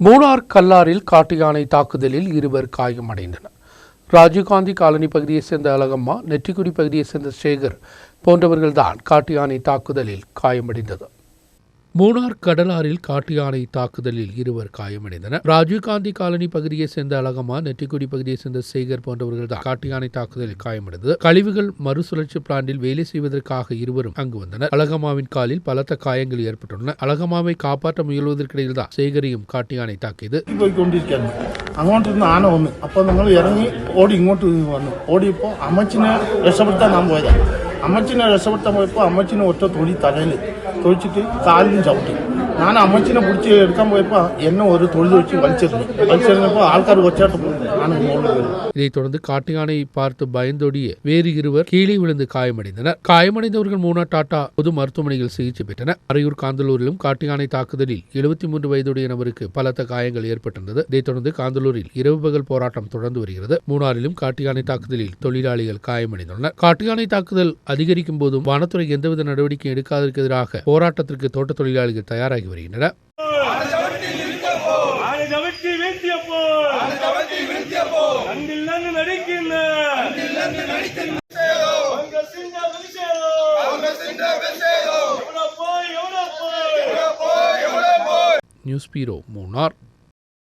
மூணார் கல்லாரில் காட்டு யானை தாக்குதலில் இருவர் காயமடைந்தனர். ராஜீவ்காந்தி காலனி பகுதியைச் சேர்ந்த அழகம்மா நெற்றிக்குடி பகுதியைச் சேர்ந்த சேகர் போன்றவர்கள்தான் காட்டு யானை தாக்குதலில் காயமடைந்தது. மூணார் கடலாரில் காட்டு யானை தாக்குதலில் இருவர் காயமடைந்தனர் ராஜீவ்காந்தி காலனி பகுதியைச் சேர்ந்த அழகம்மா நெற்றிக்குடி பகுதியைச் சேர்ந்த சேகர் போன்றவர்கள் தான் காட்டு யானை தாக்குதலில் காயமடைந்தது கழிவுகள் மறுசுழற்சி பிளான்டில் வேலை செய்வதற்காக இருவரும் அங்கு வந்தனர் அழகம்மாவின் காலில் பலத்த காயங்கள் ஏற்பட்டுள்ளன அழகம்மாவை காப்பாற்ற முயல்வதற்கிடையில் தான் சேகரையும் കാട്ട് யானை താക്കിയത് പോയിക്കൊണ്ടിരിക്കുകയായിരുന്നു അങ്ങോട്ട് നിന്ന് ആന വന്നു അപ്പോൾ നിങ്ങൾ ഇറങ്ങി ഓടി ഇങ്ങോട്ട് വന്നു ഓടിയപ്പോൾ അമ്മച്ചിനെ രക്ഷപ്പെടുത്താൻ നാം പോയതാണ് അമ്മച്ചിനെ രക്ഷപ്പെടുത്താൻ പോയപ്പോൾ അമ്മച്ചിനെ ഒറ്റ തൊഴി തലയിൽ തൊഴിച്ചിട്ട് കാലിലും ചവിട്ടി. ഞാൻ അമ്മച്ചിനെ പിടിച്ച് എടുക്കാൻ പോയപ്പോൾ എന്നെ ഒരു തൊഴിൽ വെച്ച് വലിച്ചെറിഞ്ഞു വലിച്ചെറിഞ്ഞപ്പോൾ ആൾക്കാർ ഒച്ചയായിട്ട് പോയി ഞാൻ മുകളിൽ കയറി இதைத் தொடர்ந்து காட்டு யானையை பார்த்து பயந்தோடிய வேறு இருவர் கீழே விழுந்து காயமடைந்தனர் காயமடைந்தவர்கள் மூணா டாடா பொது மருத்துவமனையில் சிகிச்சை பெற்றனர் அரையூர் காந்தலூரிலும் காட்டு யானை தாக்குதலில் எழுபத்தி மூன்று வயதுடைய நபருக்கு பலத்த காயங்கள் ஏற்பட்டிருந்தது இதைத் தொடர்ந்து காந்தலூரில் இரவு பகல் போராட்டம் தொடர்ந்து வருகிறது மூணாறிலும் காட்டு யானை தாக்குதலில் தொழிலாளிகள் காயமடைந்துள்ளனர் காட்டு யானை தாக்குதல் அதிகரிக்கும் போதும் வனத்துறை எந்தவித நடவடிக்கை எடுக்காததற்கு எதிராக போராட்டத்திற்கு தோட்ட தொழிலாளிகள் தயாராகி வருகின்றன நியூஸ் பீரோ மூணார்.